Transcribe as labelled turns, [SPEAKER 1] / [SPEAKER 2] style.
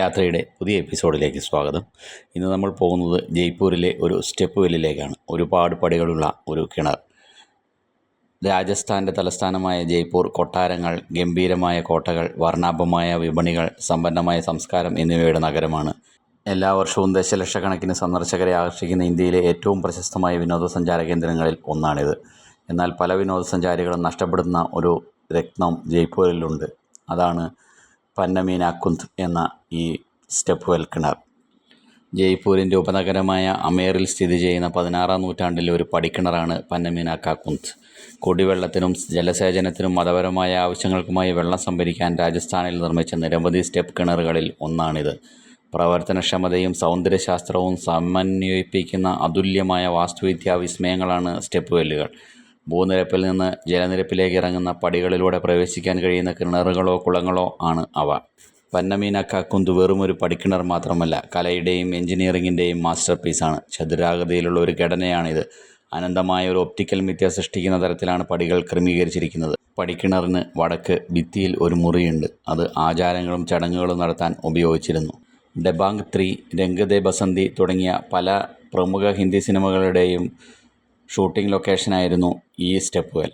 [SPEAKER 1] യാത്രയുടെ പുതിയ എപ്പിസോഡിലേക്ക് സ്വാഗതം. ഇന്ന് നമ്മൾ പോകുന്നത് ജയ്പൂരിലെ ഒരു സ്റ്റെപ്പ് വെല്ലിലേക്കാണ്. ഒരുപാട് പടികളുള്ള ഒരു കിണർ. രാജസ്ഥാന്റെ തലസ്ഥാനമായ ജയ്പൂർ കൊട്ടാരങ്ങൾ ഗംഭീരമായ കോട്ടകൾ വർണാഭമായ വിപണികൾ സമ്പന്നമായ സംസ്കാരം എന്നിവയുടെ നഗരമാണ്. എല്ലാ വർഷവും ദശലക്ഷക്കണക്കിന് സന്ദർശകരെ ആകർഷിക്കുന്ന ഇന്ത്യയിലെ ഏറ്റവും പ്രശസ്തമായ വിനോദസഞ്ചാര കേന്ദ്രങ്ങളിൽ ഒന്നാണിത്. എന്നാൽ പല വിനോദസഞ്ചാരികളും നഷ്ടപ്പെടുന്ന ഒരു രത്നം ജയ്പൂരിലുണ്ട്. അതാണ് പന്നമീനാക്കുന്ത് എന്ന ഈ സ്റ്റെപ്പ് വെൽ കിണർ ജയ്പൂരിന്റെ ഉപനഗരമായ അമേറിൽ സ്ഥിതി ചെയ്യുന്ന പതിനാറാം നൂറ്റാണ്ടിലെ ഒരു പടിക്കിണറാണ് പന്നമീനാക്കുന്ത് കുടിവെള്ളത്തിനും ജലസേചനത്തിനും മതപരമായ ആവശ്യങ്ങൾക്കുമായി വെള്ളം സംഭരിക്കാൻ രാജസ്ഥാനിൽ നിർമ്മിച്ച നിരവധി സ്റ്റെപ്പ് കിണറുകളിൽ ഒന്നാണിത്. പ്രവർത്തനക്ഷമതയും സൗന്ദര്യശാസ്ത്രവും സമന്വയിപ്പിക്കുന്ന അതുല്യമായ വാസ്തുവിദ്യാ വിസ്മയങ്ങളാണ് സ്റ്റെപ്പ് വെല്ലുകൾ ഭൂനിരപ്പിൽ നിന്ന് ജലനിരപ്പിലേക്ക് ഇറങ്ങുന്ന പടികളിലൂടെ പ്രവേശിക്കാൻ കഴിയുന്ന കിണറുകളോ കുളങ്ങളോ ആണ് അവ. പന്നമീനക്കാക്കുന്ത് ഒരു പടിക്കിണർ മാത്രമല്ല കലയുടെയും എഞ്ചിനീയറിംഗിന്റെയും മാസ്റ്റർ പീസാണ് ചതുരാകൃതിയിലുള്ള ഒരു ഘടനയാണിത്. അനന്തമായ ഒരു ഒപ്റ്റിക്കൽ മിഥ്യ സൃഷ്ടിക്കുന്ന തരത്തിലാണ് പടികൾ ക്രമീകരിച്ചിരിക്കുന്നത്. പടിക്കിണറിന് വടക്ക് ഭിത്തിയിൽ ഒരു മുറിയുണ്ട്. അത് ആചാരങ്ങളും ചടങ്ങുകളും നടത്താൻ ഉപയോഗിച്ചിരുന്നു. ഡെബാങ് ത്രീ രംഗദേ ബസന്തി തുടങ്ങിയ പല പ്രമുഖ ഹിന്ദി സിനിമകളുടെയും ഷൂട്ടിംഗ് ലൊക്കേഷനായിരുന്നു ഈ സ്റ്റെപ്പ് വെൽ